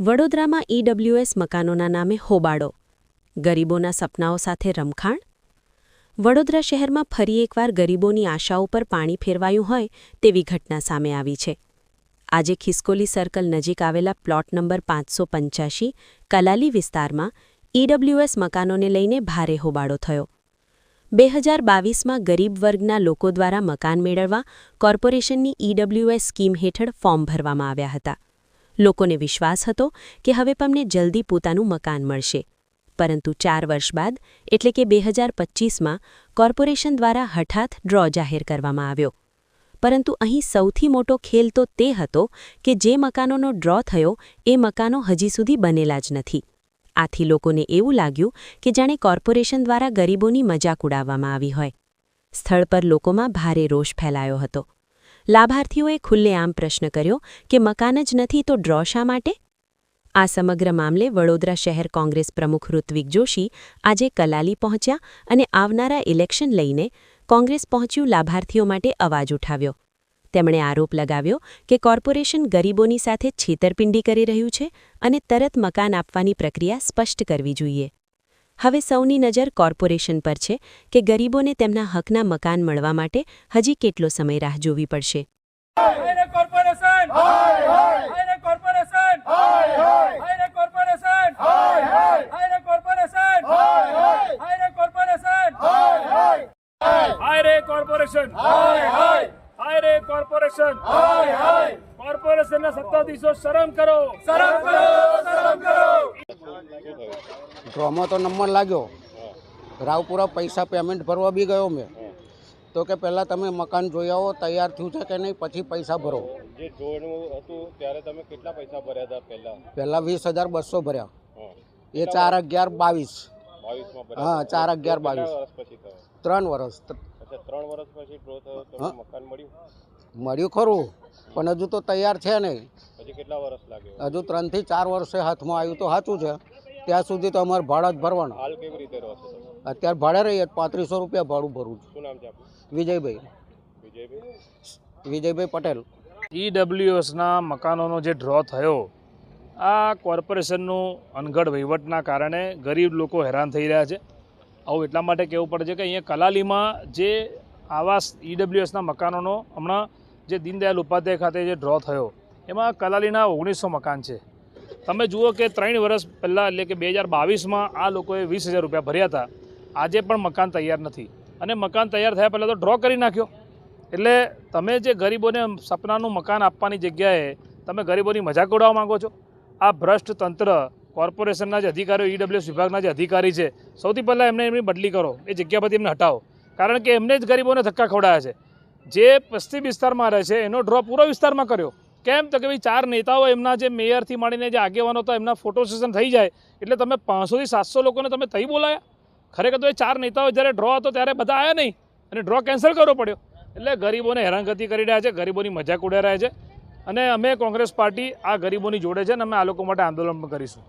વડોદરામાં ઈડબ્લ્યુએસ મકાનોના નામે હોબાળો. ગરીબોના સપનાઓ સાથે રમખાણ? વડોદરા શહેરમાં ફરી એકવાર ગરીબોની આશાઓ પર પાણી ફેરવાયું હોય તેવી ઘટના સામે આવી છે. આજે ખિસકોલી સર્કલ નજીક આવેલા પ્લોટ નંબર પાંચસો પંચ્યાસી કલાલી વિસ્તારમાં ઈડબ્લ્યુએસ મકાનોને લઈને ભારે હોબાળો થયો. બે હજાર બાવીસમાં ગરીબ વર્ગના લોકો દ્વારા મકાન મેળવવા કોર્પોરેશનની ઈડબ્લ્યુએસ સ્કીમ હેઠળ ફોર્મ ભરવામાં આવ્યા હતા. લોકોને વિશ્વાસ હતો કે હવે પમને જલ્દી પોતાનું મકાન મળશે. પરંતુ ચાર વર્ષ બાદ, એટલે કે બે હજાર પચીસમાં, કોર્પોરેશન દ્વારા હઠાત ડ્રો જાહેર કરવામાં આવ્યો. પરંતુ અહીં સૌથી મોટો ખેલ તો તે હતો કે જે મકાનોનો ડ્રો થયો એ મકાનો હજી સુધી બનેલા જ નથી. આથી લોકોને એવું લાગ્યું કે જાણે કોર્પોરેશન દ્વારા ગરીબોની મજાક ઉડાવવામાં આવી હોય. સ્થળ પર લોકોમાં ભારે રોષ ફેલાયો હતો. લાભાર્થીઓએ ખુલ્લેઆમ પ્રશ્ન કર્યો કે મકાન જ નથી તો ડ્રો શા માટે? આ સમગ્ર મામલે વડોદરા શહેર કોંગ્રેસ પ્રમુખ ઋત્વિક જોશી આજે કલાલી પહોંચ્યા અને આવનારા ઇલેક્શન લઈને કોંગ્રેસ પહોંચ્યું લાભાર્થીઓ માટે અવાજ ઉઠાવ્યો. તેમણે આરોપ લગાવ્યો કે કોર્પોરેશન ગરીબોની સાથે છેતરપિંડી કરી રહ્યું છે અને તરત મકાન આપવાની પ્રક્રિયા સ્પષ્ટ કરવી જોઈએ. હવે સૌની નજર કોર્પોરેશન પર છે કે ગરીબોને તેમના હકના મકાન મળવા માટે હજી કેટલો સમય રાહ જોવી પડશે. કોર્પોરેશન! હાય હાય! કોર્પોરેશન! હાય હાય! હાયરે કોર્પોરેશન! હાય હાય! હાયરે કોર્પોરેશન! હાય હાય! હાયરે કોર્પોરેશન! હાય હાય! હાયરે કોર્પોરેશન! હાય હાય! હાયરે કોર્પોરેશન! હાય હાય! કોર્પોરેશનના સત્તાધીશો શરમ કરો! શરમ કરો શરમ કરો! ડ્રોમાં તો નંબર લાગ્યો. રાવપુરા પૈસા પેમેન્ટ ભરવા બી ગયો મેં. તો કે પહેલાં તમે મકાન જોઈ આવો તૈયાર થયું છે કે નહીં પછી પૈસા ભરો. જે જોવાનું હતું ત્યારે તમે કેટલા પૈસા ભર્યા હતા પહેલા? પહેલાં વીસ હજાર બસો ભર્યા. એ ચાર અગિયાર બાવીસ. હા ચાર અગિયાર બાવીસ. ત્રણ વર્ષ. ત્રણ વર્ષ પછી મકાન મળ્યું? મળ્યું ખરું પણ હજુ તો તૈયાર છે નહીં. હજુ કેટલા વર્ષ લાગ્યો? હજુ ત્રણથી ચાર વર્ષે હાથમાં આવ્યું તો સાચું છે. ત્યાં સુધી તો અમારે ભાડા જ ભરવાનું. હાલ કેવી રીતે રહો છો તમે? અત્યારે ભાડે રહીએ પાંત્રીસો રૂપિયા ભાડું ભરું છું. શું નામ છે આપનું? વિજયભાઈ. વિજયભાઈ? વિજયભાઈ પટેલ. ઈડબ્લ્યુએસના મકાનોનો જે ડ્રો થયો આ કોર્પોરેશનનું અનગઢ વહીવટના કારણે ગરીબ લોકો હેરાન થઈ રહ્યા છે. આવું એટલા માટે કહેવું પડે છે કે અહીંયા કલાલીમાં જે આવાસ ઈડબ્લ્યુએસના મકાનોનો હમણાં જે દીનદયાલ ઉપાધ્યાય ખાતે જે ડ્રો થયો એમાં કલાલીના ઓગણીસો મકાન છે. તમે જુઓ કે ત્રણ વર્ષ પહેલાં, એટલે કે બે હજાર બાવીસમાં આ લોકોએ વીસ હજાર રૂપિયા ભર્યા હતા. આજે પણ મકાન તૈયાર નથી. અને મકાન તૈયાર થયા પહેલાં તો ડ્રો કરી નાખ્યો. એટલે તમે જે ગરીબોને સપનાનું મકાન આપવાની જગ્યાએ તમે ગરીબોની મજાક ઉડાવવા માંગો છો? આ ભ્રષ્ટ તંત્ર કોર્પોરેશનના જે અધિકારીઓ ઈડબ્લ્યુએસ વિભાગના જે અધિકારી છે, સૌથી પહેલાં એમને એમની બદલી કરો. એ જગ્યા પરથી એમને હટાવો. કારણ કે એમને જ ગરીબોને ધક્કા ખવડાયા છે. જે પશ્ચિમ વિસ્તારમાં રહે છે, એનો ડ્રો પૂરો વિસ્તારમાં કર્યો. કેમ તો કે ભાઈ ચાર નેતાઓ એમના જે મેયરથી માંડીને જે આગેવાનો હતા, એમના ફોટો સેશન થઈ જાય, એટલે તમે પાંચસોથી સાતસો લોકોને તમે થઈ બોલાયા? ખરેખર તો એ ચાર નેતાઓ જ્યારે ડ્રો હતો ત્યારે બધા આવ્યા નહીં, અને ડ્રો કેન્સલ કરવો પડ્યો. એટલે ગરીબોને હેરાનગતિ કરી રહ્યા છે, ગરીબોની મજાક ઉડાવી રહ્યા છે, અને અમે કોંગ્રેસ પાર્ટી આ ગરીબોની જોડે છે અને અમે આ લોકો માટે આંદોલન પણ કરીશું.